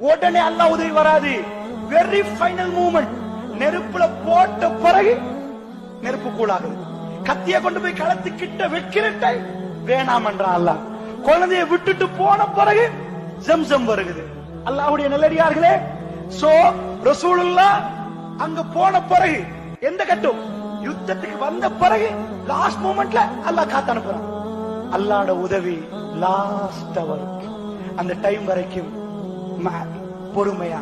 உடனே அல்லாஹ் உதவி வராது. வெரி ஃபைனல் மூமெண்ட் நெருப்புல போட்ட பிறகு நெருப்பு கூடாகுது கத்திய கொண்டு போய் களத்து கிட்ட வைக்கிறட்டை வேணாம் என்றான் அல்லாஹ். குழந்தைய விட்டுட்டு போன பிறகு ஜம்சம் வருகிறது அல்லாஹ்வுடைய நல்லடியார்களே சோ ரசூலுல்லா அங்க போன பிறகு எந்த கட்டம்? யுத்தத்துக்கு வந்த பிறகு லாஸ்ட் மூமெண்ட்ல அல்லாஹ் காத்து அனுப்புறான். அல்லாட உதவி லாஸ்ட் அவர் அந்த டைம் வரைக்கும் பொறுமையா.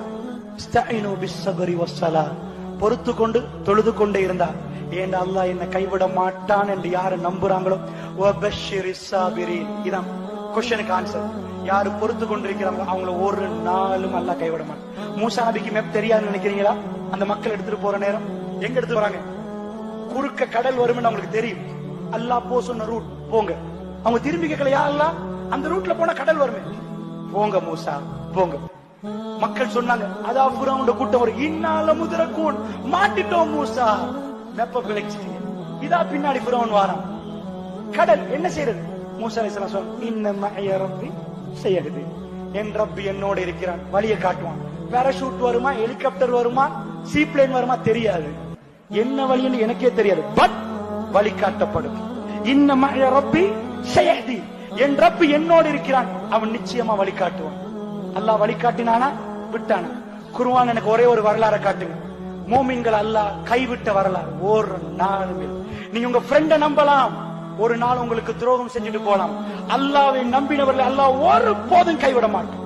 பொறுத்து கொண்டு தொழுது கொண்டே இருந்தார் ஏன் அல்லா என்னை கைவிட மாட்டான் என்று யாரு நம்புறாங்களோ? இதான் கொஸ்டனுக்கு ஆன்சர் யாரு பொறுத்து கொண்டிருக்கிறாங்களோ அவங்கள ஒரு நாளும் அல்லா கைவிட மாட்டான். மூசா நபிக்கு மேப் தெரியாதுன்னு நினைக்கிறீங்களா? அந்த மக்கள் எடுத்துட்டு போற நேரம் எங்க எடுத்து வராங்க? குறுக்க கடல் வரும்னு அவங்களுக்கு தெரியும். அல்லாஹ் போ சொன்ன ரூட் போங்க. அவங்க திரும்பி கேட்கலையா அல்லா அந்த ரூட்ல போனா கடல் வருமே. போங்க மூசா போங்க. மக்கள் சொன்னாங்க அதா புறாவுண்ட கூட்டம் ஒரு இன்னால முதிரக்கூன் மாட்டிட்டோம் மூசா. வெப்ப பிழைச்சிட்டீங்க இதா பின்னாடி புறவன் வாரான். கடல் என்ன செய்யறது மூசா அலிஸ்லாம் சொன்னாங்க இன்ன ரப்பி செய்யகுது என் ரப்பி என்னோட இருக்கிறான். வழியை காட்டுவான். பேராஷூட் வருமா ஹெலிகாப்டர் வருமா சீப்ளைன் வருமா தெரியாது. என்ன வழின்னு எனக்கே தெரியாது. பட் வழி காட்டப்படும். இன்ன மஅய ரப்பி செய்யதி என் ரப்பி என்னோட இருக்கிறான். அவன் நிச்சயமா வழி காட்டுவான். அல்லாஹ் வழிகாட்டினானா? விட்டானா. குருவான் எனக்கு ஒரே ஒரு வரலாறை காட்டுங்க. மோமின்கள் அல்லாஹ் கைவிட்ட வரலாறு. ஒரு நாளுமே நீங்க உங்க ஃப்ரெண்ட நம்பலாம். ஒரு நாள் உங்களுக்கு துரோகம் செஞ்சுட்டு போலாம். அல்லாவை நம்பினவர்கள் அல்லாஹ் ஒரு போதும் கைவிட மாட்டோம்